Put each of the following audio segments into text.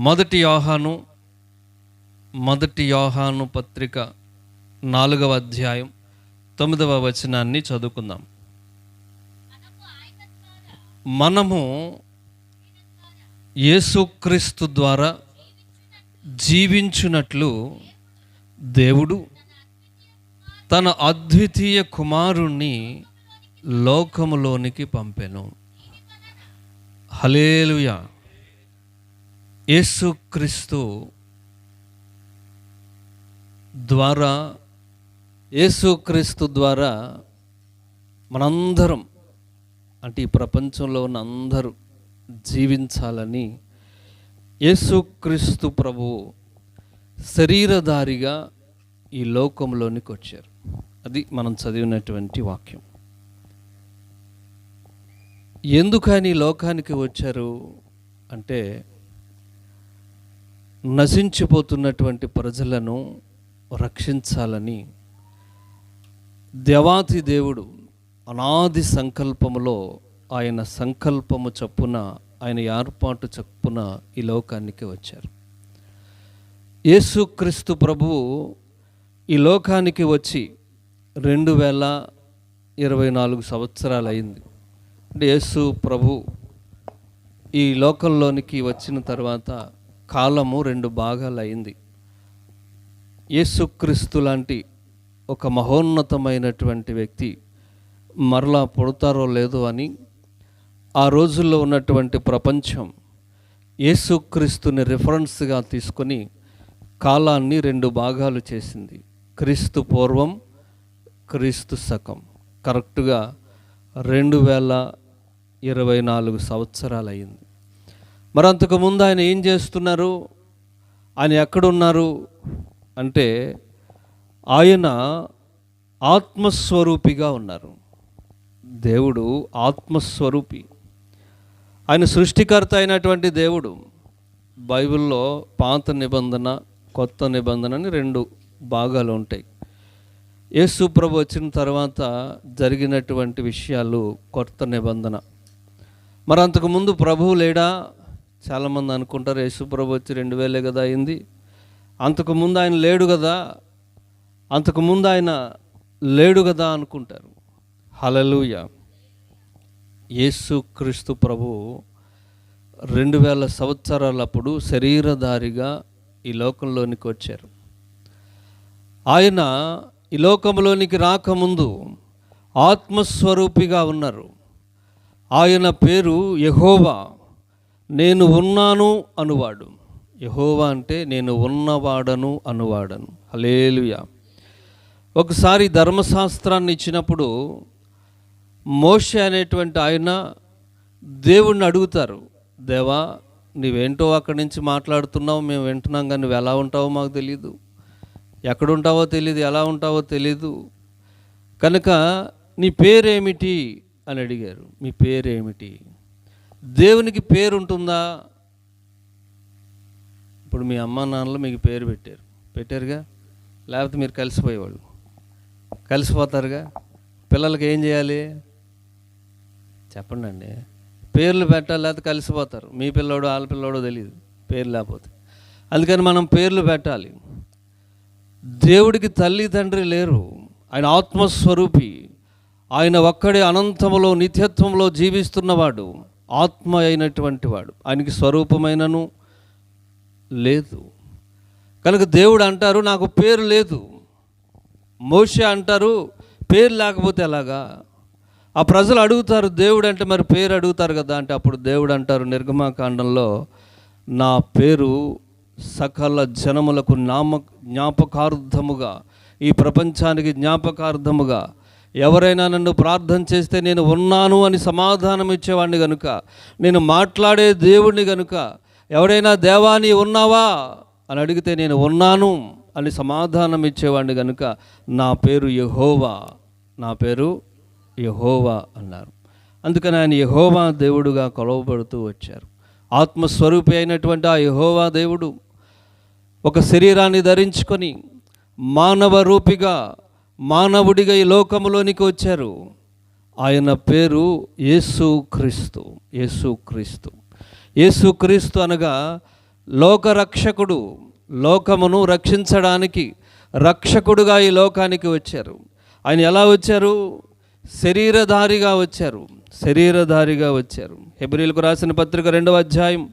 మొదటి యోహాను మొదటి యోహాను పత్రిక నాలుగవ అధ్యాయం తొమ్మిదవ వచనాన్ని చదువుకుందాం. మనము యేసుక్రీస్తు ద్వారా జీవించున్నట్లు దేవుడు తన అద్వితీయ కుమారుణ్ణి లోకములోనికి పంపెను. హలేలుయా యేసుక్రీస్తు ద్వారా యేసుక్రీస్తు ద్వారా మనందరం అంటే ఈ ప్రపంచంలో ఉన్న అందరూ జీవించాలని యేసుక్రీస్తు ప్రభు శరీరధారిగా ఈ లోకంలోనికి వచ్చారు. అది మనం చదివినటువంటి వాక్యం. ఎందుకని ఈ లోకానికి వచ్చారు అంటే నశించిపోతున్నటువంటి ప్రజలను రక్షించాలని దేవాతి దేవుడు అనాది సంకల్పములో ఆయన సంకల్పము చప్పున ఆయన ఏర్పాటు చప్పున ఈ లోకానికి వచ్చారు. యేసుక్రీస్తు ప్రభువు ఈ లోకానికి వచ్చి రెండు వేల ఇరవై నాలుగు సంవత్సరాలు అయింది అంటే యేసు ప్రభు ఈ లోకంలోనికి వచ్చిన తర్వాత కాలము రెండు భాగాలు అయింది యేసుక్రీస్తు లాంటి ఒక మహోన్నతమైనటువంటి వ్యక్తి మరలా పుడతారో లేదో అని ఆ రోజుల్లో ఉన్నటువంటి ప్రపంచం యేసుక్రీస్తుని రిఫరెన్స్గా తీసుకొని కాలాన్ని రెండు భాగాలు చేసింది. క్రీస్తు పూర్వం క్రీస్తు శకం. కరెక్ట్గా రెండు వేల ఇరవై నాలుగు సంవత్సరాలు అయింది మరి అంతకుముందు ఆయన ఏం చేస్తున్నారు? ఆయన ఎక్కడున్నారు? అంటే ఆయన ఆత్మస్వరూపిగా ఉన్నారు. దేవుడు ఆత్మస్వరూపి. ఆయన సృష్టికర్త అయినటువంటి దేవుడు బైబిల్లో పాత నిబంధన కొత్త నిబంధన అని రెండు భాగాలు ఉంటాయి. యేసు ప్రభు వచ్చిన తర్వాత జరిగినటువంటి విషయాలు కొత్త నిబంధన. మరి అంతకుముందు ప్రభువు లేడా? చాలామంది అనుకుంటారు యేసు ప్రభు వచ్చి రెండు వేలే కదా అయింది. అంతకుముందు ఆయన లేడు కదా అంతకుముందు ఆయన లేడు కదా అనుకుంటారు. హలలుయ యేసు క్రీస్తు ప్రభు రెండు వేల సంవత్సరాలప్పుడు శరీరధారిగా ఈ లోకంలోనికి వచ్చారు. ఆయన ఈ లోకంలోనికి రాకముందు ఆత్మస్వరూపిగా ఉన్నారు. ఆయన పేరు యహోవా. నేను ఉన్నాను అనువాడు. యహోవా అంటే నేను ఉన్నవాడను అనువాడను. హలేలుయా ఒకసారి ధర్మశాస్త్రాన్ని ఇచ్చినప్పుడు మోష అనేటువంటి ఆయన దేవుణ్ణి అడుగుతారు దేవా నీవేంటో అక్కడి నుంచి మాట్లాడుతున్నావు? మేము వింటున్నాం కానీ నువ్వు ఎలా ఉంటావో మాకు తెలియదు ఎక్కడుంటావో తెలియదు ఎలా ఉంటావో తెలీదు. కనుక నీ పేరేమిటి? అని అడిగారు. మీ పేరేమిటి? దేవునికి పేరు ఉంటుందా ఇప్పుడు మీ అమ్మ నాన్నలు మీకు పేరు పెట్టారు. పెట్టారుగా? లేకపోతే మీరు కలిసిపోయేవాళ్ళు. కలిసిపోతారుగా? పిల్లలకి ఏం చేయాలి? చెప్పండి అండి పేర్లు పెట్టాలి లేకపోతే కలిసిపోతారు. మీ పిల్లోడు వాళ్ళ పిల్లోడో తెలియదు పేరు లేకపోతే. అందుకని మనం పేర్లు పెట్టాలి. దేవుడికి తల్లి తండ్రి లేరు. ఆయన ఆత్మస్వరూపి. ఆయన ఒక్కడే అనంతంలో నిత్యత్వంలో జీవిస్తున్నవాడు. ఆత్మ అయినటువంటి వాడు. ఆయనకి స్వరూపమైనను లేదు. కనుక దేవుడు అంటారు నాకు పేరు లేదు. మోషే అంటారు పేరు లేకపోతే ఎలాగా? ఆ ప్రజలు అడుగుతారు దేవుడు అంటే మరి పేరు అడుగుతారు కదా? అంటే అప్పుడు దేవుడు అంటారు నిర్గమాకాండంలో నా పేరు సకల జనములకు నామ జ్ఞాపకార్థముగా ఈ ప్రపంచానికి జ్ఞాపకార్థముగా ఎవరైనా నన్ను ప్రార్థన చేస్తే నేను ఉన్నాను అని సమాధానం ఇచ్చేవాడిని కనుక నేను మాట్లాడే దేవుడిని కనుక ఎవడైనా దేవాని ఉన్నావా అని అడిగితే నేను ఉన్నాను అని సమాధానం ఇచ్చేవాడిని కనుక నా పేరు యహోవా నా పేరు యహోవా అన్నారు. అందుకని ఆయన యహోవా దేవుడుగా కొలవబడుతూ వచ్చారు. ఆత్మస్వరూపి అయినటువంటి ఆ యహోవా దేవుడు ఒక శరీరాన్ని ధరించుకొని మానవ రూపిగా మానవుడిగా ఈ లోకములోనికి వచ్చారు. ఆయన పేరు యేసు క్రీస్తు యేసు క్రీస్తు. యేసు క్రీస్తు అనగా లోకరక్షకుడు లోకమును రక్షించడానికి రక్షకుడుగా ఈ లోకానికి వచ్చారు. ఆయన ఎలా వచ్చారు? శరీరధారిగా వచ్చారు. శరీరధారిగా వచ్చారు. హెబ్రిలకు రాసిన పత్రిక రెండవ అధ్యాయం.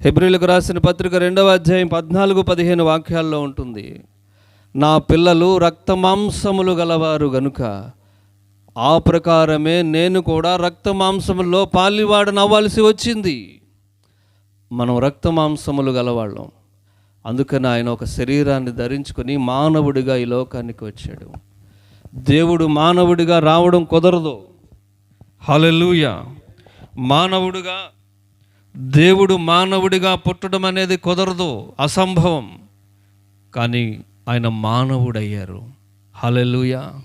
హెబ్రిలకు రాసిన పత్రిక రెండవ అధ్యాయం పద్నాలుగు పదిహేను వాక్యాల్లో ఉంటుంది. నా పిల్లలు రక్తమాంసములు గలవారు గనుక ఆ ప్రకారమే నేను కూడా రక్తమాంసములో పాలివాడనవ్వాల్సి వచ్చింది. మనం రక్తమాంసములు గలవాళ్ళం. అందుకని ఆయన ఒక శరీరాన్ని ధరించుకొని మానవుడిగా ఈ లోకానికి వచ్చాడు. దేవుడు మానవుడిగా రావడం కుదరదు. హల్లెలూయా! మానవుడిగా దేవుడు మానవుడిగా పుట్టడం అనేది కుదరదు. అసంభవం. కానీ ఆయన మానవుడయ్యారు. హల్లెలూయా.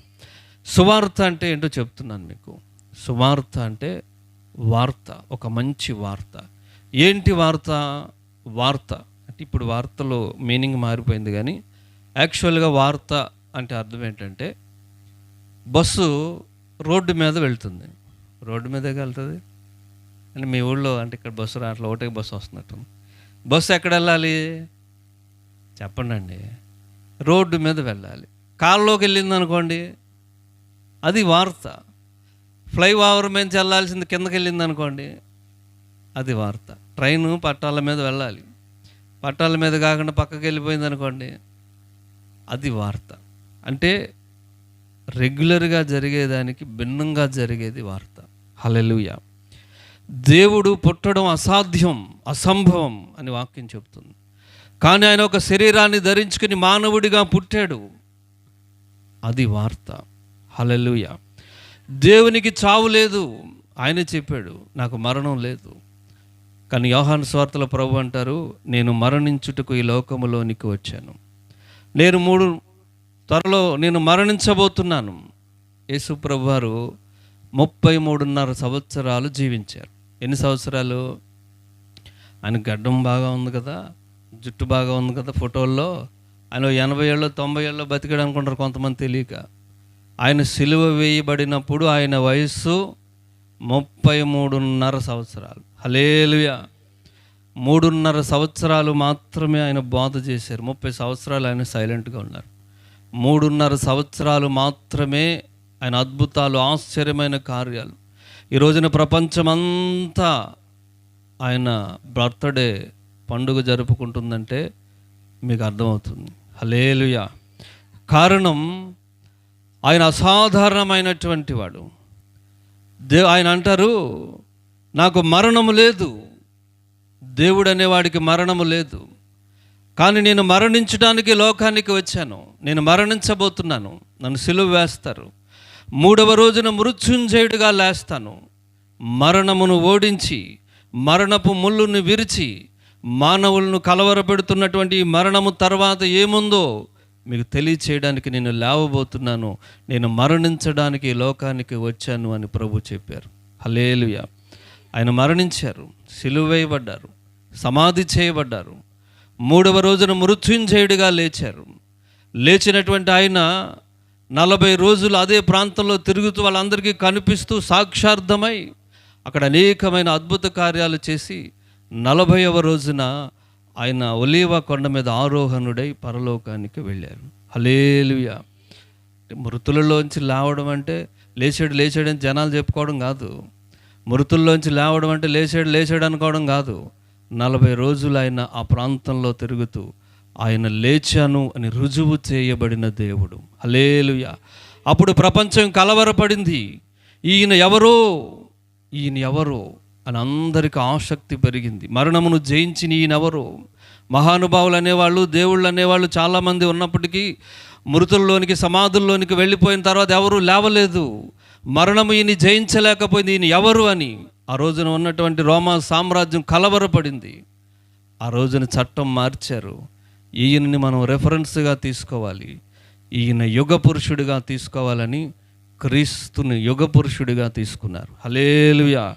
సువార్త అంటే ఏంటో చెప్తున్నాను మీకు. సువార్త అంటే వార్త ఒక మంచి వార్త. ఏంటి వార్త? వార్త. అంటే ఇప్పుడు వార్తలో మీనింగ్ మారిపోయింది కానీ యాక్చువల్గా వార్త అంటే అర్థం ఏంటంటే బస్సు రోడ్డు మీద వెళ్తుంది. రోడ్డు మీదే వెళ్తుంది. అంటే మీ ఊళ్ళో అంటే ఇక్కడ బస్సు రావట్లే ఒకటే బస్సు వస్తున్నట్టు బస్సు ఎక్కడ వెళ్ళాలి? చెప్పండి అండి రోడ్డు మీద వెళ్ళాలి. కాల్లోకి వెళ్ళింది అనుకోండి అది వార్త. ఫ్లై ఓవర్ మీద వెళ్ళాల్సింది కిందకి వెళ్ళింది అనుకోండి అది వార్త. ట్రైన్ పట్టాల మీద వెళ్ళాలి. పట్టాల మీద కాకుండా పక్కకి వెళ్ళిపోయింది అనుకోండి అది వార్త. అంటే రెగ్యులర్గా జరిగేదానికి భిన్నంగా జరిగేది వార్త. హలెలుయ దేవుడు పుట్టడం అసాధ్యం అసంభవం అని వాక్యం చెప్తుంది కానీ ఆయన ఒక శరీరాన్ని ధరించుకుని మానవుడిగా పుట్టాడు. అది వార్త. హలలుయ దేవునికి చావు లేదు. ఆయన చెప్పాడు నాకు మరణం లేదు. కానీ యోహాను స్వార్థల ప్రభు అంటారు నేను మరణించుటకు ఈ లోకములోనికి వచ్చాను. నేను మూడు త్వరలో నేను మరణించబోతున్నాను. యేసు ప్రభు వారు ముప్పై మూడున్నర సంవత్సరాలు జీవించారు. ఎన్ని సంవత్సరాలు? ఆయన గడ్డం బాగా ఉంది కదా. జుట్టు బాగా ఉంది కదా ఫోటోల్లో. ఆయన ఎనభై ఏళ్ళు తొంభై ఏళ్ళు బతికాడు అనుకుంటారు కొంతమంది తెలియక. ఆయన సిలువ వేయబడినప్పుడు ఆయన వయస్సు ముప్పై మూడున్నర సంవత్సరాలు. హలేలుయా మూడున్నర సంవత్సరాలు మాత్రమే ఆయన బోధ చేశారు. ముప్పై సంవత్సరాలు ఆయన సైలెంట్గా ఉన్నారు. మూడున్నర సంవత్సరాలు మాత్రమే ఆయన అద్భుతాలు ఆశ్చర్యమైన కార్యాలు. ఈ రోజున ప్రపంచమంతా ఆయన బర్త్డే పండుగ జరుపుకుంటుందంటే మీకు అర్థమవుతుంది. హలేలుయా కారణం ఆయన అసాధారణమైనటువంటి వాడు. దే ఆయన అంటారు నాకు మరణము లేదు. దేవుడు అనేవాడికి మరణము లేదు. కానీ నేను మరణించడానికి లోకానికి వచ్చాను. నేను మరణించబోతున్నాను. నన్ను సిలువ వేస్తారు. మూడవ రోజున మృత్యుంజయుడిగా లేస్తాను. మరణమును ఓడించి మరణపు ముళ్ళును విరిచి మానవులను కలవరపెడుతున్నటువంటి మరణము తర్వాత ఏముందో మీకు తెలియచేయడానికి నేను లేవబోతున్నాను. నేను మరణించడానికి లోకానికి వచ్చాను అని ప్రభు చెప్పారు. హలేలుయ ఆయన మరణించారు సిలువేయబడ్డారు సమాధి చేయబడ్డారు. మూడవ రోజున మృత్యుంజయుడిగా లేచారు. లేచినటువంటి ఆయన నలభై రోజులు అదే ప్రాంతంలో తిరుగుతూ వాళ్ళందరికీ కనిపిస్తూ సాక్షార్థమై అక్కడ అనేకమైన అద్భుత కార్యాలు చేసి నలభైవ రోజున ఆయన ఒలీవ కొండ మీద ఆరోహణుడై పరలోకానికి వెళ్ళారు. హలేలుయ మృతులలోంచి లేవడం అంటే లేచాడు లేచాడు అని జనాలు చెప్పుకోవడం కాదు. మృతుల్లోంచి లేవడం అంటే లేచాడు లేచాడు అనుకోవడం కాదు. నలభై రోజులు ఆయన ఆ ప్రాంతంలో తిరుగుతూ ఆయన లేచాను అని రుజువు చేయబడిన దేవుడు. హలేలుయ అప్పుడు ప్రపంచం కలవరపడింది. ఈయన ఎవరో? ఈయన ఎవరో? అని అందరికి ఆసక్తి పెరిగింది. మరణమును జయించిన ఈయనెవరో? మహానుభావులు అనేవాళ్ళు దేవుళ్ళు అనేవాళ్ళు చాలామంది ఉన్నప్పటికీ మృతుల్లోనికి సమాధుల్లోనికి వెళ్ళిపోయిన తర్వాత ఎవరు లేవలేదు. మరణము ఈయన జయించలేకపోయింది. ఈయన ఎవరు అని? ఆ రోజున ఉన్నటువంటి రోమా సామ్రాజ్యం కలవరపడింది. ఆ రోజున చట్టం మార్చారు. ఈయనని మనం రెఫరెన్స్గా తీసుకోవాలి. ఈయన యుగ పురుషుడిగా తీసుకోవాలని క్రీస్తుని యుగ పురుషుడిగా తీసుకున్నారు. హలేలుయా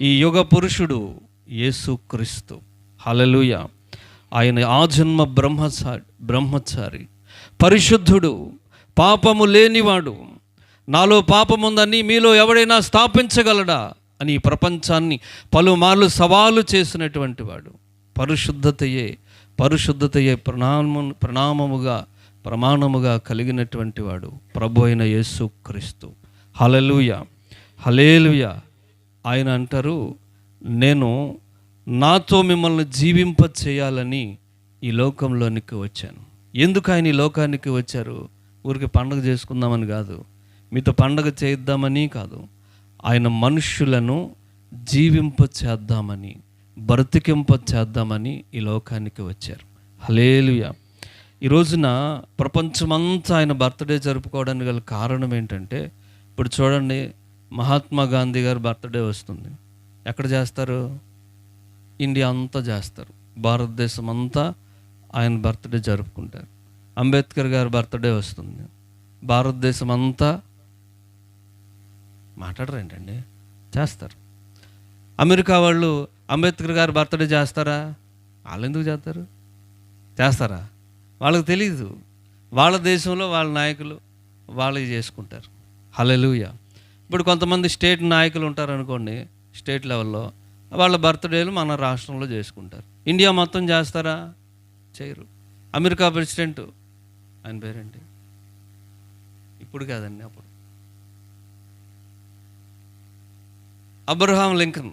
ఈ యుగ పురుషుడు యేసుక్రీస్తు హలలుయ ఆయన ఆజన్మ బ్రహ్మచారి బ్రహ్మచారి పరిశుద్ధుడు పాపము లేనివాడు నాలో పాపముందని మీలో ఎవడైనా స్థాపించగలడా అని ఈ ప్రపంచాన్ని పలుమార్లు సవాలు చేసినటువంటి వాడు. పరిశుద్ధతయే పరిశుద్ధతయే ప్రణామము ప్రణామముగా ప్రమాణముగా కలిగినటువంటి వాడు ప్రభు అయిన యేసు క్రీస్తు. హలలుయ హలేలుయా ఆయన అంటారు నేను నాతో మిమ్మల్ని జీవింప చేయాలని ఈ లోకంలోనికి వచ్చాను. ఎందుకు ఆయన ఈ లోకానికి వచ్చారు? ఊరికి పండగ చేసుకుందామని కాదు మీతో పండగ చేద్దామని కాదు. ఆయన మనుష్యులను జీవింప చేద్దామని బ్రతికింప చేద్దామని ఈ లోకానికి వచ్చారు. హలేలుయ ఈ రోజున ప్రపంచమంతా ఆయన బర్త్డే జరుపుకోవడానికి గల కారణం ఏంటంటే ఇప్పుడు చూడండి మహాత్మా గాంధీ గారి బర్త్డే వస్తుంది. ఎక్కడ చేస్తారు? ఇండియా అంతా చేస్తారు. భారతదేశం అంతా ఆయన బర్త్డే జరుపుకుంటారు. అంబేద్కర్ గారి బర్త్డే వస్తుంది. భారతదేశం అంతా మాట్లాడరు ఏంటండి? చేస్తారు. అమెరికా వాళ్ళు అంబేద్కర్ గారి బర్త్డే చేస్తారా? వాళ్ళు ఎందుకు చేస్తారు? చేస్తారా? వాళ్ళకి తెలియదు వాళ్ళ దేశంలో వాళ్ళ నాయకులు వాళ్ళు చేసుకుంటారు. హలెలుయా ఇప్పుడు కొంతమంది స్టేట్ నాయకులు ఉంటారు అనుకోండి స్టేట్ లెవెల్లో వాళ్ళ బర్త్డేలు మన రాష్ట్రంలో చేసుకుంటారు. ఇండియా మొత్తం చేస్తారా? చేయరు. అమెరికా ప్రెసిడెంట్ ఆయన పేరేంటి? ఇప్పుడు కాదండి అప్పుడు. అబ్రహాం లింకన్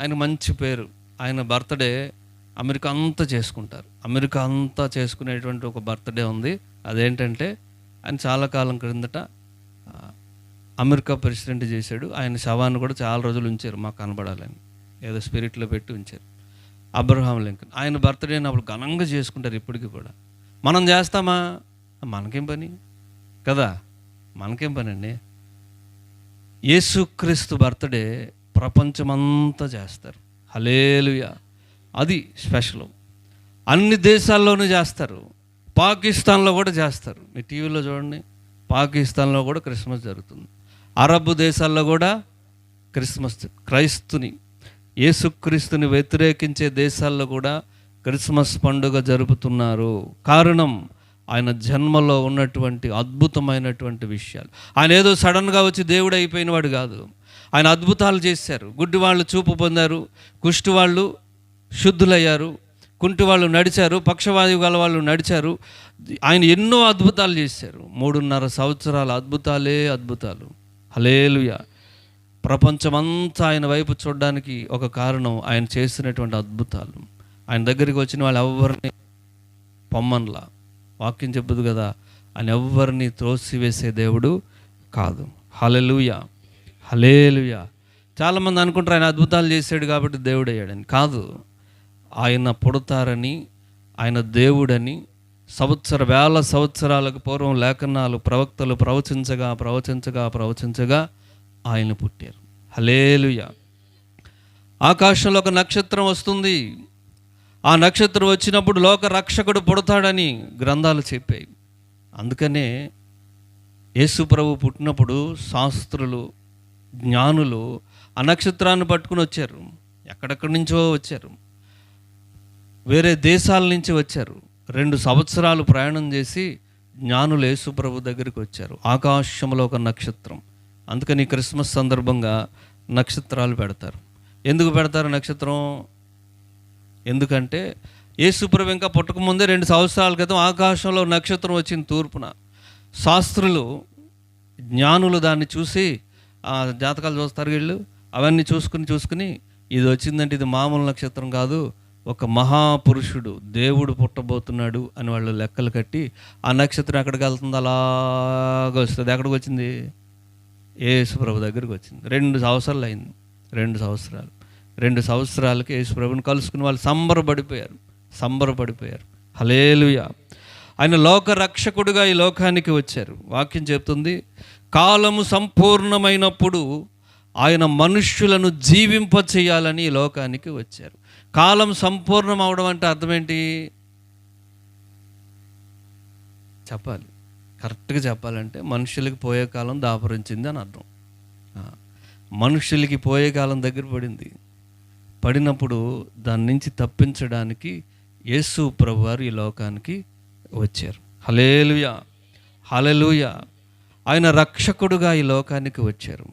ఆయన మంచి పేరు. ఆయన బర్త్డే అమెరికా అంతా చేసుకుంటారు. అమెరికా అంతా చేసుకునేటువంటి ఒక బర్త్డే ఉంది. అదేంటంటే ఆయన చాలా కాలం క్రిందట అమెరికా ప్రెసిడెంట్ చేశాడు. ఆయన శవాన్ని కూడా చాలా రోజులు ఉంచారు మాకు కనబడాలని. ఏదో స్పిరిట్లో పెట్టి ఉంచారు. Abraham Lincoln. ఆయన బర్త్డేని అప్పుడు ఘనంగా చేసుకుంటారు ఇప్పటికీ కూడా. మనం చేస్తామా? మనకేం పని? కదా? మనకేం పని అండి? యేసుక్రీస్తు బర్త్డే ప్రపంచమంతా చేస్తారు. హలేలుయా అది స్పెషల్. అన్ని దేశాల్లోనూ చేస్తారు. పాకిస్తాన్లో కూడా చేస్తారు. మీ టీవీలో చూడండి. పాకిస్తాన్లో కూడా క్రిస్మస్ జరుగుతుంది. అరబ్ దేశాల్లో కూడా క్రిస్మస్ క్రైస్తుని యేసుక్రీస్తుని వ్యతిరేకించే దేశాల్లో కూడా క్రిస్మస్ పండుగ జరుపుతున్నారు. కారణం ఆయన జన్మలో ఉన్నటువంటి అద్భుతమైనటువంటి విషయాలు. ఆయన ఏదో సడన్గా వచ్చి దేవుడు అయిపోయిన వాడు కాదు. ఆయన అద్భుతాలు చేశారు. గుడ్డి వాళ్ళు చూపు పొందారు. కుష్టి వాళ్ళు శుద్ధులయ్యారు. కుంటి వాళ్ళు నడిచారు. పక్షవాయు గల వాళ్ళు నడిచారు. ఆయన ఎన్నో అద్భుతాలు చేశారు. మూడున్నర సంవత్సరాల అద్భుతాలే అద్భుతాలు. హలేలుయ ప్రపంచమంతా ఆయన వైపు చూడడానికి ఒక కారణం ఆయన చేసినటువంటి అద్భుతాలు. ఆయన దగ్గరికి వచ్చిన వాళ్ళు ఎవరిని పొమ్మన్లా. వాక్యం చెప్పదు కదా ఆయన ఎవ్వరిని త్రోసివేసే దేవుడు కాదు. హలెలుయ హలేలుయ చాలామంది అనుకుంటారు ఆయన అద్భుతాలు చేశాడు కాబట్టి దేవుడు అయ్యాడని కాదు ఆయన పుడతారని ఆయన దేవుడని సంవత్సర వేల సంవత్సరాలకు పూర్వం లేఖనాలు ప్రవక్తలు ప్రవచించగా ప్రవచించగా ప్రవచించగా ఆయన పుట్టారు. హలేలుయ ఆకాశంలో ఒక నక్షత్రం వస్తుంది. ఆ నక్షత్రం వచ్చినప్పుడు లోక రక్షకుడు పుడతాడని గ్రంథాలు చెప్పాయి. అందుకనే యేసు ప్రభు పుట్టినప్పుడు శాస్త్రులు జ్ఞానులు ఆ నక్షత్రాన్ని పట్టుకుని వచ్చారు. ఎక్కడెక్కడి నుంచో వచ్చారు. వేరే దేశాల నుంచి వచ్చారు. రెండు సంవత్సరాలు ప్రయాణం చేసి జ్ఞానులు యేసుప్రభు దగ్గరికి వచ్చారు. ఆకాశంలో ఒక నక్షత్రం. అందుకని క్రిస్మస్ సందర్భంగా నక్షత్రాలు పెడతారు. ఎందుకు పెడతారు నక్షత్రం? ఎందుకంటే యేసుప్రభు ఇంకా పుట్టకముందే రెండు సంవత్సరాల క్రితం ఆకాశంలో నక్షత్రం వచ్చింది తూర్పున. శాస్త్రులు జ్ఞానులు దాన్ని చూసి ఆ జాతకాలు చూస్తారు వీళ్ళు? అవన్నీ చూసుకుని చూసుకుని ఇది వచ్చిందంటే ఇది మామూలు నక్షత్రం కాదు. ఒక మహాపురుషుడు దేవుడు పుట్టబోతున్నాడు అని వాళ్ళు లెక్కలు కట్టి ఆ నక్షత్రం ఎక్కడికి వెళ్తుంది అలాగ వస్తుంది. ఎక్కడికి వచ్చింది? యేసుప్రభు దగ్గరికి వచ్చింది. రెండు సంవత్సరాలు అయింది. రెండు సంవత్సరాలు. రెండు సంవత్సరాలకి యేసుప్రభుని కలుసుకుని వాళ్ళు సంబరపడిపోయారు. సంబరపడిపోయారు. హలేలుయా ఆయన లోక రక్షకుడుగా ఈ లోకానికి వచ్చారు. వాక్యం చెప్తుంది కాలము సంపూర్ణమైనప్పుడు ఆయన మనుష్యులను జీవింప చేయాలని ఈ లోకానికి వచ్చారు. కాలం సంపూర్ణం అవడం అంటే అర్థం ఏంటి చెప్పాలి. కరెక్ట్గా చెప్పాలంటే మనుషులకి పోయే కాలం దాపరించింది అని అర్థం. మనుషులకి పోయే కాలం దగ్గర పడింది. పడినప్పుడు దాని నుంచి తప్పించడానికి యేసు ప్రభువారు ఈ లోకానికి వచ్చారు. హలేలుయ హలలుయ ఆయన రక్షకుడుగా ఈ లోకానికి వచ్చారు.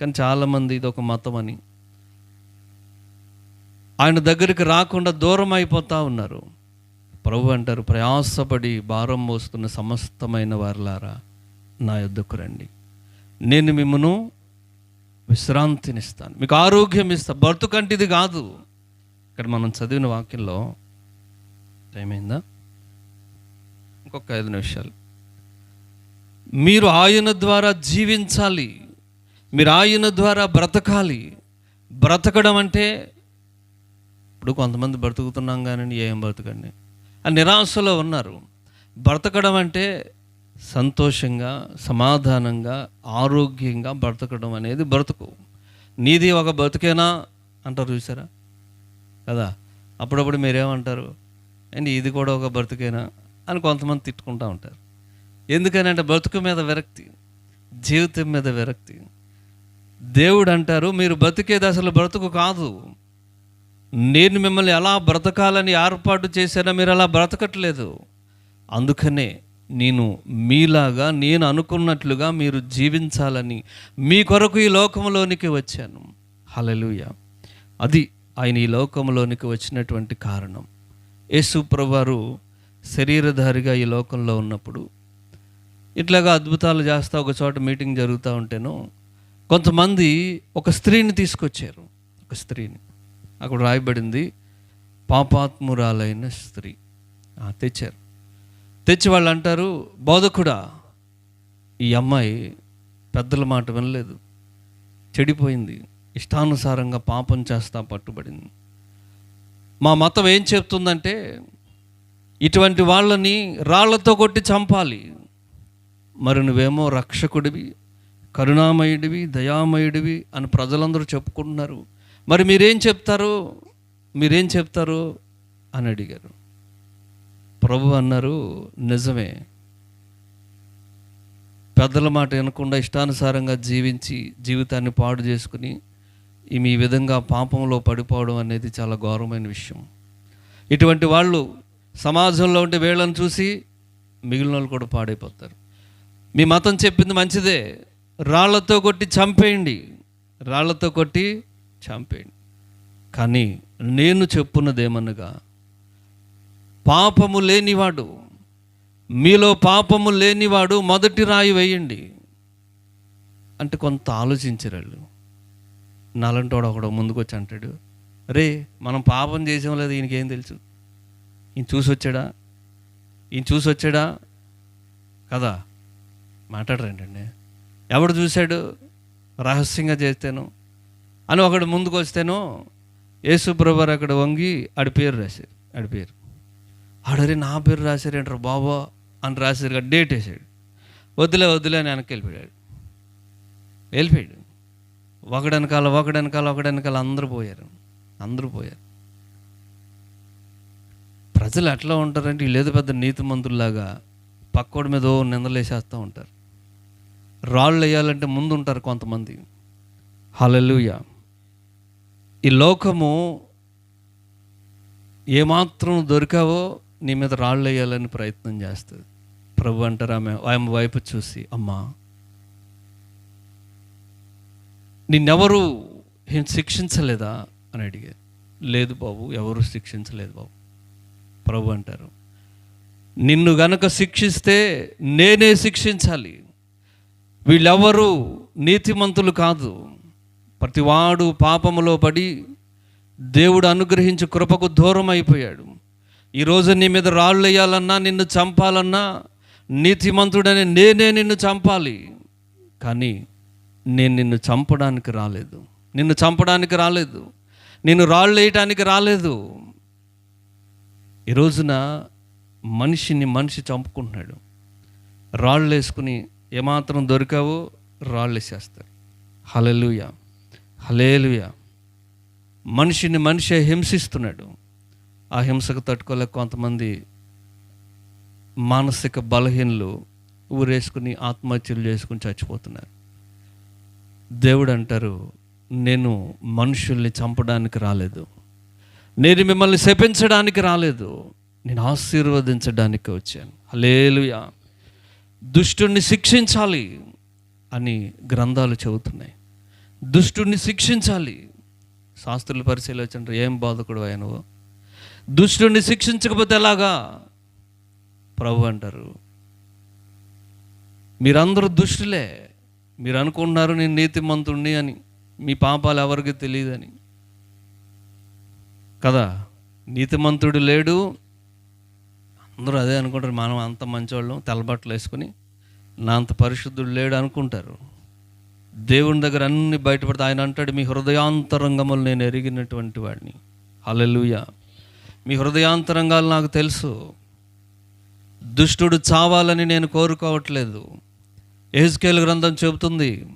కానీ చాలామంది ఇది ఒక మతం అని. ఆయన దగ్గరికి రాకుండా దూరం అయిపోతూ ఉన్నారు. ప్రభు అంటారు ప్రయాసపడి భారం మోస్తున్న సమస్తమైన వారులారా నా యొద్దకు రండి. నేను మిమ్మను విశ్రాంతినిస్తాను. మీకు ఆరోగ్యం ఇస్తా. బ్రతుకంటిది కాదు. ఇక్కడ మనం చదివిన వాక్యంలో టైం అయిందా? ఇంకొక ఐదు నిమిషాలు. మీరు ఆయన ద్వారా జీవించాలి. మీరు ఆయన ద్వారా బ్రతకాలి. బ్రతకడం అంటే ఇప్పుడు కొంతమంది బ్రతుకుతున్నాం కానీ ఏం బ్రతకండి. ఆ నిరాశలో ఉన్నారు. బ్రతకడం అంటే సంతోషంగా సమాధానంగా ఆరోగ్యంగా బ్రతకడం అనేది బ్రతుకు. నీది ఒక బ్రతుకేనా అంటారు చూసారా? కదా? అప్పుడప్పుడు మీరేమంటారు? అండ్ ఇది కూడా ఒక బ్రతుకేనా అని కొంతమంది తిట్టుకుంటూ ఉంటారు. ఎందుకని అంటే బ్రతుకు మీద విరక్తి జీవితం మీద విరక్తి. దేవుడు అంటారు మీరు బ్రతికేది అసలు బ్రతుకు కాదు. నేను మిమ్మల్ని ఎలా బ్రతకాలని ఏర్పాటు చేశానో మీరు అలా బ్రతకట్లేదు. అందుకనే నేను మీలాగా నేను అనుకున్నట్లుగా మీరు జీవించాలని మీ కొరకు ఈ లోకంలోనికి వచ్చాను. హలలుయ అది ఆయన ఈ లోకంలోనికి వచ్చినటువంటి కారణం. యేసు ప్రభువారు శరీరధారిగా ఈ లోకంలో ఉన్నప్పుడు ఇట్లాగా అద్భుతాలు చేస్తా ఒక చోట మీటింగ్ జరుగుతూ ఉంటేను కొంతమంది ఒక స్త్రీని తీసుకొచ్చారు. ఒక స్త్రీని. అక్కడ రాయబడింది పాపాత్మురాలైన స్త్రీ. ఆ, తెచ్చారు. తెచ్చి వాళ్ళు అంటారు బోధకుడా ఈ అమ్మాయి పెద్దల మాట వినలేదు. చెడిపోయింది. ఇష్టానుసారంగా పాపం చేస్తా పట్టుబడింది. మా మతం ఏం చెప్తుందంటే ఇటువంటి వాళ్ళని రాళ్ళతో కొట్టి చంపాలి. మరి నువ్వేమో రక్షకుడివి కరుణామయుడివి దయామయుడివి అని ప్రజలందరూ చెప్పుకుంటున్నారు. మరి మీరేం చెప్తారు? మీరేం చెప్తారు? అని అడిగారు. ప్రభు అన్నారు నిజమే. పెద్దల మాట వినకుండా ఇష్టానుసారంగా జీవించి జీవితాన్ని పాడు చేసుకుని ఈ విధంగా పాపంలో పడిపోవడం అనేది చాలా ఘోరమైన విషయం. ఇటువంటి వాళ్ళు సమాజంలో ఉండే వేళను చూసి మిగిలిన వాళ్ళు కూడా పాడైపోతారు. మీ మతం చెప్పింది మంచిదే. రాళ్ళతో కొట్టి చంపేయండి. రాళ్ళతో కొట్టి చంపేయండి. కానీ నేను చెప్పున్నదేమనగా పాపము లేనివాడు మీలో పాపము లేనివాడు మొదటి రాయి వేయండి. అంటే కొంత ఆలోచించరాళ్ళు. నలంటోడు ఒకడు ముందుకొచ్చి అంటాడు రే మనం పాపం చేసాం లేదు ఈయనకేం తెలుసు? ఈయన చూసి వచ్చాడా ఈయన చూసి వచ్చాడా కదా మాట్లాడరేంటండి? ఎవడు చూశాడు? రహస్యంగా చేస్తాను. అని ఒకడు ముందుకు వస్తేనో యేసు అక్కడ వంగి ఆడి పేరు రాశారు ఆడి పేరు. ఆడరే నా పేరు రాశారేంటారు బాబా అని రాశారు డేట్ వేసాడు. వద్దులే వద్దులే అని వెనక్కి వెళ్ళిపోయాడు. వెళ్ళిపోయాడు. ఒకడనకాల ఒకడనకాల ఒకడనకాల అందరూ పోయారు. అందరూ పోయారు. ప్రజలు ఎట్లా ఉంటారంటే లేదు పెద్ద నీతి మంతుల్లాగా పక్కోడి మీద నిందలేసేస్తూ ఉంటారు. రాళ్ళు వేయాలంటే ముందు ఉంటారు కొంతమంది. హలలుయా ఈ లోకము ఏమాత్రం దొరికావో నీ మీద రాళ్ళు వేయాలని ప్రయత్నం చేస్తుంది. ప్రభు అంటారు ఆమె ఆమె వైపు చూసి అమ్మా నిన్నెవరు శిక్షించలేదా అని అడిగారు లేదు బాబు ఎవరు శిక్షించలేదు బాబు. ప్రభు అంటారు నిన్ను గనక శిక్షిస్తే నేనే శిక్షించాలి. వీళ్ళెవరు నీతిమంతులు కాదు. ప్రతివాడు పాపములో పడి దేవుడు అనుగ్రహించి కృపకు దూరం అయిపోయాడు ఈరోజు నీ మీద రాళ్ళు వేయాలన్నా నిన్ను చంపాలన్నా నీతిమంతుడని నేనే నిన్ను చంపాలి. కానీ నేను నిన్ను చంపడానికి రాలేదు. నిన్ను చంపడానికి రాలేదు. నిన్ను రాళ్ళు వేయటానికి రాలేదు. ఈ రోజున మనిషిని మనిషి చంపుకుంటున్నాడు. రాళ్ళు వేసుకుని ఏమాత్రం దొరికావో రాళ్ళు వేసేస్తారు హలలుయా హలేలుయ మనిషిని మనిషి హింసిస్తున్నాడు. ఆ హింసకు తట్టుకోలేక కొంతమంది మానసిక బలహీనలు ఊరేసుకుని ఆత్మహత్యలు చేసుకుని చచ్చిపోతున్నారు. దేవుడు అంటారు నేను మనుషుల్ని చంపడానికి రాలేదు. నేను మిమ్మల్ని శపించడానికి రాలేదు. నేను ఆశీర్వదించడానికి వచ్చాను. అలేలుయా దుష్టుణ్ణి శిక్షించాలి అని గ్రంథాలు చెబుతున్నాయి. దుష్టుణ్ణి శిక్షించాలి. శాస్త్రుల పరిశీలించండి ఏం బాధకుడు ఆయన దుష్టుడిని శిక్షించకపోతే ఎలాగా? ప్రభు అంటారు మీరందరూ దుష్టులే. మీరు అనుకుంటున్నారు నేను నీతిమంతుణ్ణి అని. మీ పాపాలు ఎవరికి తెలియదని. కదా? నీతిమంతుడు లేడు. అందరూ అదే అనుకుంటారు. మనం అంత మంచివాళ్ళం తెల్లబట్టలు వేసుకుని. నా అంత పరిశుద్ధుడు లేడు అనుకుంటారు. దేవుని దగ్గర అన్ని బయటపడితే ఆయన అంటాడు మీ హృదయాంతరంగములు నేను ఎరిగినటువంటి వాడిని. అలెలుయ మీ హృదయాంతరంగాలు నాకు తెలుసు. దుష్టుడు చావాలని నేను కోరుకోవట్లేదు. ఏజ్కేలు గ్రంథం చెబుతుంది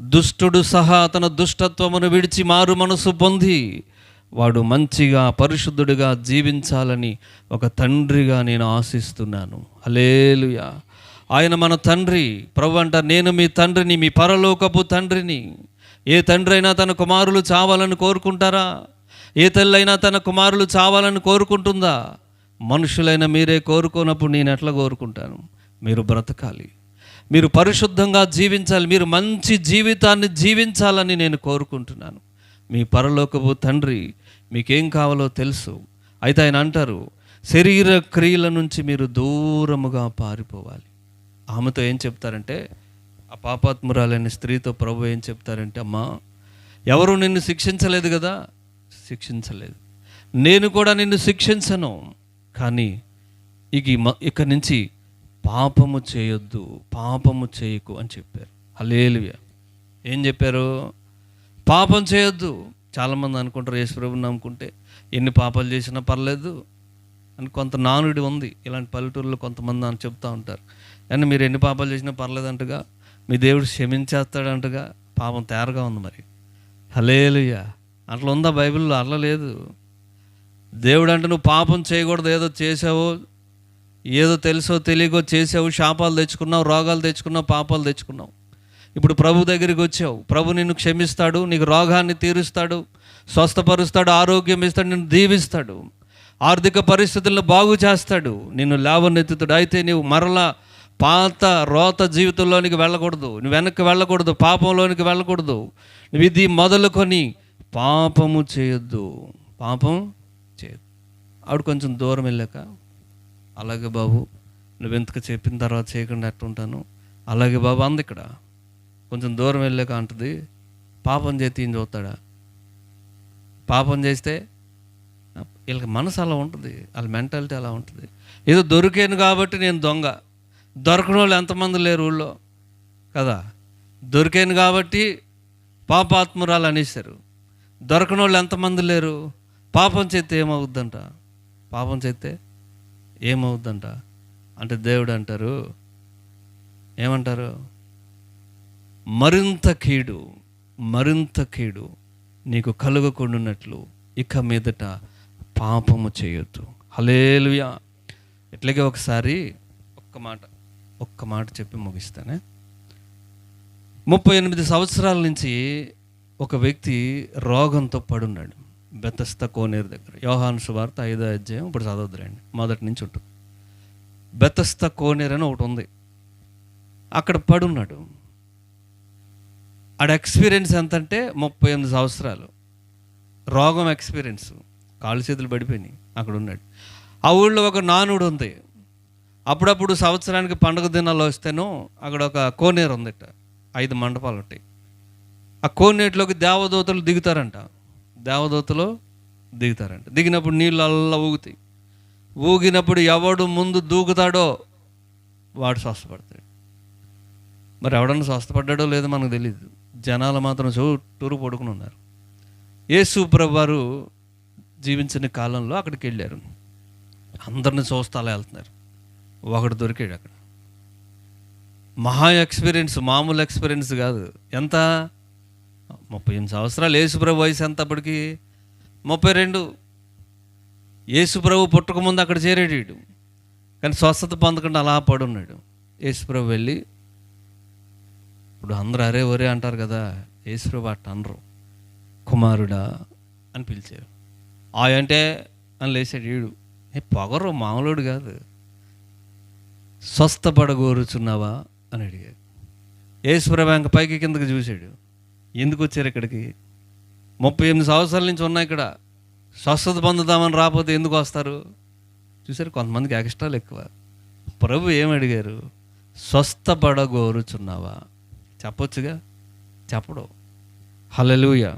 దుష్టుడు సహా తన దుష్టత్వమును విడిచి మారు మనసు పొంది వాడు మంచిగా పరిశుద్ధుడిగా జీవించాలని ఒక తండ్రిగా నేను ఆశిస్తున్నాను. అలేలుయా ఆయన మన తండ్రి. ప్రభు అంట నేను మీ తండ్రిని మీ పరలోకపు తండ్రిని. ఏ తండ్రి అయినా తన కుమారులు చావాలని కోరుకుంటారా? ఏ తల్లైనా తన కుమారులు చావాలని కోరుకుంటుందా? మనుషులైన మీరే కోరుకోనప్పుడు నేను ఎట్లా కోరుకుంటాను? మీరు బ్రతకాలి. మీరు పరిశుద్ధంగా జీవించాలి. మీరు మంచి జీవితాన్ని జీవించాలని నేను కోరుకుంటున్నాను. మీ పరలోకపు తండ్రి మీకేం కావాలో తెలుసు. అయితే ఆయన అంటారు శరీర క్రియల నుంచి మీరు దూరముగా పారిపోవాలి. ఆమెతో ఏం చెప్తారంటే ఆ పాపాత్మురాలైన స్త్రీతో ప్రభు ఏం చెప్తారంటే అమ్మా ఎవరు నిన్ను శిక్షించలేదు కదా? శిక్షించలేదు. నేను కూడా నిన్ను శిక్షించను. కానీ ఇక ఇక్కడి ఇక నుంచి పాపము చేయొద్దు పాపము చేయకు అని చెప్పారు. హలేలుయ ఏం చెప్పారు? పాపం చేయొద్దు. చాలామంది అనుకుంటారు యేసుప్రభుని నమ్ముకుంటే ఎన్ని పాపాలు చేసినా పర్లేదు అని కొంత నానుడి ఉంది. ఇలాంటి పల్లెటూరులో కొంతమంది అని చెప్తూ ఉంటారు. కానీ మీరు ఎన్ని పాపాలు చేసినా పర్లేదంటగా మీ దేవుడు క్షమించేస్తాడంటగా పాపం తేరగా ఉంది మరి. హలేలుయ్యా అట్లా ఉందా బైబిల్లో? అట్లా లేదు. దేవుడు అంటే నువ్వు పాపం చేయకూడదు ఏదో చేసావో ఏదో తెలుసో తెలియకో చేసావు శాపాలు తెచ్చుకున్నావు రోగాలు తెచ్చుకున్నావు పాపాలు తెచ్చుకున్నావు. ఇప్పుడు ప్రభు దగ్గరికి వచ్చావు. ప్రభు నిన్ను క్షమిస్తాడు నీకు రోగాన్ని తీరుస్తాడు స్వస్థపరుస్తాడు ఆరోగ్యం ఇస్తాడు నిన్ను దీవిస్తాడు ఆర్థిక పరిస్థితులను బాగు చేస్తాడు నిన్ను లేవనెత్తుతాడు. అయితే నీవు మరలా పాత రోత జీవితంలోనికి వెళ్ళకూడదు. నువ్వు వెనక్కి వెళ్ళకూడదు. పాపంలోనికి వెళ్ళకూడదు. నువ్వు ఇది మొదలుకొని పాపము చేయొద్దు. పాపం చేయొద్దు. ఆవిడ కొంచెం దూరం వెళ్ళాక అలాగే బాబు నువ్వు ఎంతకు చెప్పిన తర్వాత చేయకుండా ఎట్టుంటాను అలాగే బాబు అంది ఇక్కడ. కొంచెం దూరం వెళ్ళాక అంటుంది పాపం చేతి ఈయన చూస్తాడా? పాపం చేస్తే వీళ్ళకి మనసు అలా ఉంటుంది. వాళ్ళ మెంటాలిటీ అలా ఉంటుంది. ఏదో దొరికాను కాబట్టి నేను దొంగ. దొరకని వాళ్ళు ఎంతమంది లేరు ఊళ్ళో? కదా? దొరికాను కాబట్టి పాపాత్మురాలు అనేసారు దొరకని వాళ్ళు ఎంతమంది లేరు? పాపం చేస్తే ఏమవుద్దంట? పాపం చేస్తే ఏమవుద్దంట? అంటే దేవుడు అంటారు ఏమంటారు? మరింత కీడు మరింత కీడు నీకు కలుగకుండాన్నట్లు ఇక మీదట పాపము చేయొద్దు. హలేలుయా ఇట్లాగే ఒకసారి ఒక్క మాట. ఒక్క మాట చెప్పి ముగిస్తానే. ముప్పై ఎనిమిది సంవత్సరాల నుంచి ఒక వ్యక్తి రోగంతో పడున్నాడు. బెతస్త కోనేరు దగ్గర. యోహాను సువార్త ఐదో అధ్యాయం ఇప్పుడు చదవద్దులేండి మొదటి నుంచి ఉంటుంది. బెతస్త కోనేరు అని ఒకటి ఉంది. అక్కడ పడున్నాడు. ఆడ ఎక్స్పీరియన్స్ ఎంతంటే ముప్పై ఎనిమిది సంవత్సరాలు. రోగం ఎక్స్పీరియన్స్. కాళ్ళు చేతులు పడిపోయినాయి. అక్కడ ఉన్నాడు. ఆ ఊళ్ళో ఒక నానుడు ఉంది. అప్పుడప్పుడు సంవత్సరానికి పండుగ దినాలు వస్తేనో అక్కడ ఒక కోనేరు ఉందిట ఐదు మండపాలు ఉంటాయి. ఆ కోనేటిలోకి దేవదూతలు దిగుతారంట. దేవదూతలు దిగుతారంట. దిగినప్పుడు నీళ్ళు అల్లా ఊగుతాయి. ఊగినప్పుడు ఎవడు ముందు దూకుతాడో వాడు స్వస్థపడతాడు. మరి ఎవడన్నా స్వస్థపడ్డాడో లేదో మనకు తెలియదు జనాలు మాత్రం చుట్టూరు పడుకుని ఉన్నారు. యేసు వారు జీవించిన కాలంలో అక్కడికి వెళ్ళారు. అందరిని చూస్తా అలా వెళ్తున్నారు. ఒకడు దొరికాడు అక్కడ. మహా ఎక్స్పీరియన్స్ మామూలు ఎక్స్పీరియన్స్ కాదు. ఎంత? ముప్పై ఎనిమిది సంవత్సరాలు యేసుప్రభు వయసు ఎంత అప్పటికి ముప్పై రెండు. యేసుప్రభు పుట్టకముందు అక్కడ చేరాడు వీడు. కానీ స్వస్థత పొందకుండా అలా పడున్నాడు. యేసుప్రభు వెళ్ళి ఇప్పుడు అందరూ అరే ఒరే అంటారు కదా యేసుప్రభు అట్ట అనరు. కుమారుడా అని పిలిచారు. ఆ అంటే అని లేచాడు వీడు. ఏ పొగరు మామూలుడు కాదు. స్వస్థపడగోరుచున్నావా అని అడిగాడు. యేసుప్రభు ఇంక పైకి కిందకి చూశాడు. ఎందుకు వచ్చారు ఇక్కడికి? ముప్పై ఎనిమిది సంవత్సరాల నుంచి ఉన్నాయి ఇక్కడ. స్వస్థత పొందుదామని రాకపోతే ఎందుకు వస్తారు? చూసారు కొంతమందికి ఎక్స్ట్రాలు ఎక్కువ ప్రభు ఏమడిగారు స్వస్థపడగోరుచున్నావా? చెప్పొచ్చుగా? చెప్పడు. హలలుయ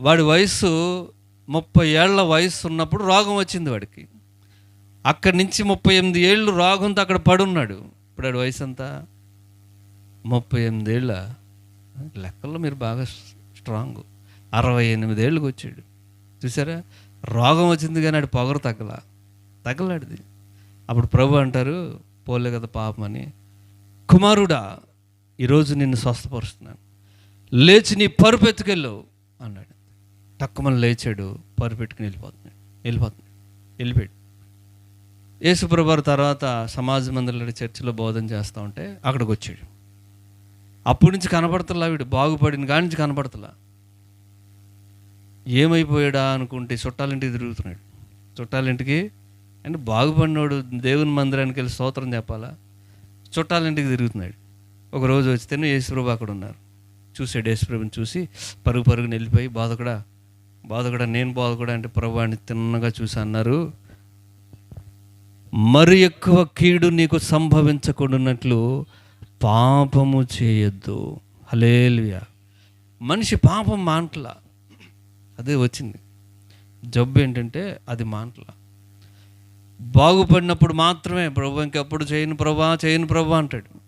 వాడి వయసు ముప్పై ఏళ్ళ వయసు ఉన్నప్పుడు రోగం వచ్చింది వాడికి. అక్కడి నుంచి ముప్పై ఎనిమిది ఏళ్ళు రోగంతో అక్కడ పడున్నాడు. ఇప్పుడు ఆడు వయసు అంతా ముప్పై ఎనిమిది ఏళ్ళ? లెక్కల్లో మీరు బాగా స్ట్రాంగ్. అరవై ఎనిమిది ఏళ్ళకి వచ్చాడు. చూసారా? రోగం వచ్చింది కానీ ఆడు పొగరు తగ్గల. తగ్గలాడిది. అప్పుడు ప్రభు అంటారు పోలే కదా పాపం అని. కుమారుడా ఈరోజు నిన్ను స్వస్థపరుస్తున్నాను. లేచి నీ పరుపు ఎత్తుకెళ్ళు అన్నాడు. తక్కువ లేచాడు పరుపు పెట్టుకుని వెళ్ళిపోతున్నాడు. వెళ్ళిపోతున్నాడు. వెళ్ళిపోయాడు. యేసుప్రభు తర్వాత సమాజ మందిరంలో చర్చిలో బోధన చేస్తూ ఉంటే అక్కడికి వచ్చాడు. అప్పటి నుంచి కనపడతలా వీడు బాగుపడిన కాడి నుంచి కనపడతలా. ఏమైపోయాడా అనుకుంటే చుట్టాలింటికి తిరుగుతున్నాడు. చుట్టాలింటికి అంటే బాగుపడినోడు దేవుని మందిరానికి వెళ్ళి స్తోత్రం చెప్పాలా? చుట్టాలింటికి తిరుగుతున్నాడు. ఒక రోజు యేసుప్రభు అక్కడ ఉన్నారు. చూసాడు యేసుప్రభుని చూసి పరుగు పరుగుని వెళ్ళిపోయి బాధకుడా బాధకుడా నేను బాధకుడా అంటే ప్రభు అని తిన్నగా చూసి అన్నారు. మరి ఎక్కువ కీడు నీకు సంభవించకుండాన్నట్లు పాపము చేయొద్దు. హలేలుయా మనిషి పాపం మాంటల. అదే వచ్చింది. జబ్బు ఏంటంటే అది మాంటల. బాగుపడినప్పుడు మాత్రమే ప్రభు ఇంకెప్పుడు చేయను ప్రభా చేయను ప్రభా అంటాడు.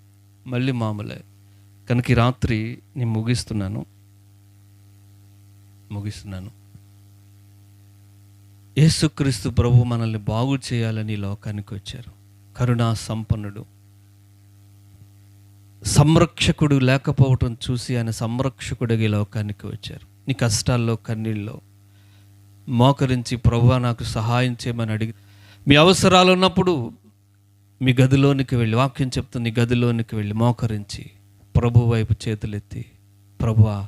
మళ్ళీ మామూలే. కనుక రాత్రి నేను ముగిస్తున్నాను. ముగిస్తున్నాను. యేసుక్రీస్తు ప్రభు మనల్ని బాగు చేయాలని ఈ లోకానికి వచ్చారు. కరుణా సంపన్నుడు. సంరక్షకుడు లేకపోవటం చూసి ఆయన సంరక్షకుడిగా ఈ లోకానికి వచ్చారు. నీ కష్టాల్లో కన్నీళ్ళలో మోకరించి ప్రభు నాకు సహాయం చేయమని అడిగి మీ అవసరాలు ఉన్నప్పుడు మీ గదిలోనికి వెళ్ళి వాక్యం చెప్తుంది నీ గదిలోనికి వెళ్ళి మోకరించి ప్రభు వైపు చేతులెత్తి ప్రభువా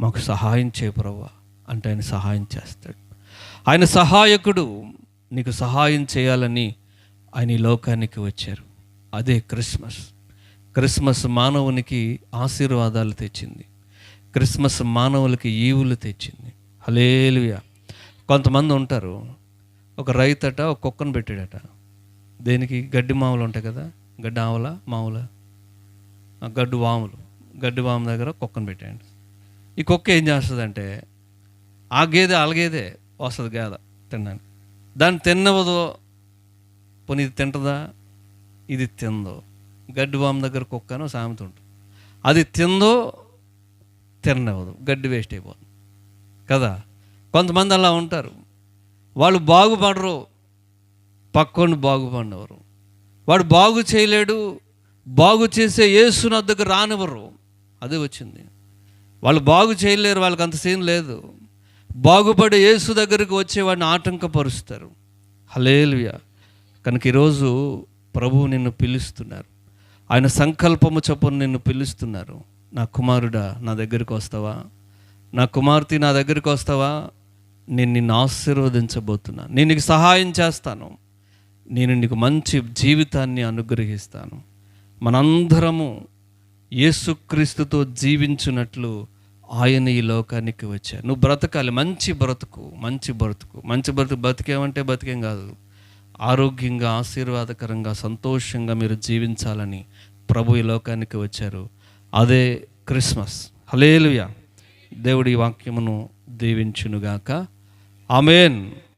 మాకు సహాయం చేయ ప్రభువా అంటే ఆయన సహాయం చేస్తాడు. ఆయన సహాయకుడు నీకు సహాయం చేయాలని ఆయన ఈ లోకానికి వచ్చారు. అదే క్రిస్మస్. క్రిస్మస్ మానవునికి ఆశీర్వాదాలు తెచ్చింది. క్రిస్మస్ మానవులకి ఈవులు తెచ్చింది. హలేలుయా కొంతమంది ఉంటారు ఒక రైతట ఒక కుక్కను పెట్టాడట. దేనికి? గడ్డి మావులు ఉంటాయి కదా? గడ్డి ఆవుల మావుల? ఆ గడ్డు వాములు. గడ్డి వాము దగ్గర కుక్కను పెట్టాడు. ఈ కుక్క ఏం చేస్తుందంటే ఆ గేదె అలగేదే వస్తుంది కదా తినడానికి. దాన్ని తిన్నవదో పోనీ ఇది తింటదా? ఇది తిందో. గడ్డి బామ్ దగ్గర కుక్కనో సామెత ఉంటుంది. అది తిందో తినవదు గడ్డి వేస్ట్ అయిపోతుంది. కదా? కొంతమంది అలా ఉంటారు. వాళ్ళు బాగుపడరు. పక్కోని బాగుపడినవారు. వాడు బాగు చేయలేడు. బాగు చేసే యేసుని దగ్గర రానివ్వరు. అదే వచ్చింది. వాళ్ళు బాగు చేయలేరు. వాళ్ళకి అంత సీన్ లేదు. బాగుపడే యేసు దగ్గరకు వచ్చేవాడిని ఆటంకపరుస్తారు. హలేలుయ కనుక ఈరోజు ప్రభువు నిన్ను పిలుస్తున్నారు. ఆయన సంకల్పము చొప్పున నిన్ను పిలుస్తున్నారు. నా కుమారుడా నా దగ్గరికి వస్తావా? నా కుమార్తె నా దగ్గరికి వస్తావా? నేను నిన్ను ఆశీర్వదించబోతున్నా. నేను నీకు సహాయం చేస్తాను. నేను నీకు మంచి జీవితాన్ని అనుగ్రహిస్తాను. మనందరము యేసుక్రీస్తుతో జీవించున్నట్లు ఆయన ఈ లోకానికి వచ్చారు. నువ్వు బ్రతకాలి. మంచి బ్రతుకు మంచి బ్రతుకు. మంచి బ్రతుకు బ్రతికేమంటే బతికేం కాదు. ఆరోగ్యంగా ఆశీర్వాదకరంగా సంతోషంగా మీరు జీవించాలని ప్రభు ఈ లోకానికి వచ్చారు. అదే క్రిస్మస్. హలేలుయా దేవుడి వాక్యమును దీవించునుగాక. ఆమెన్.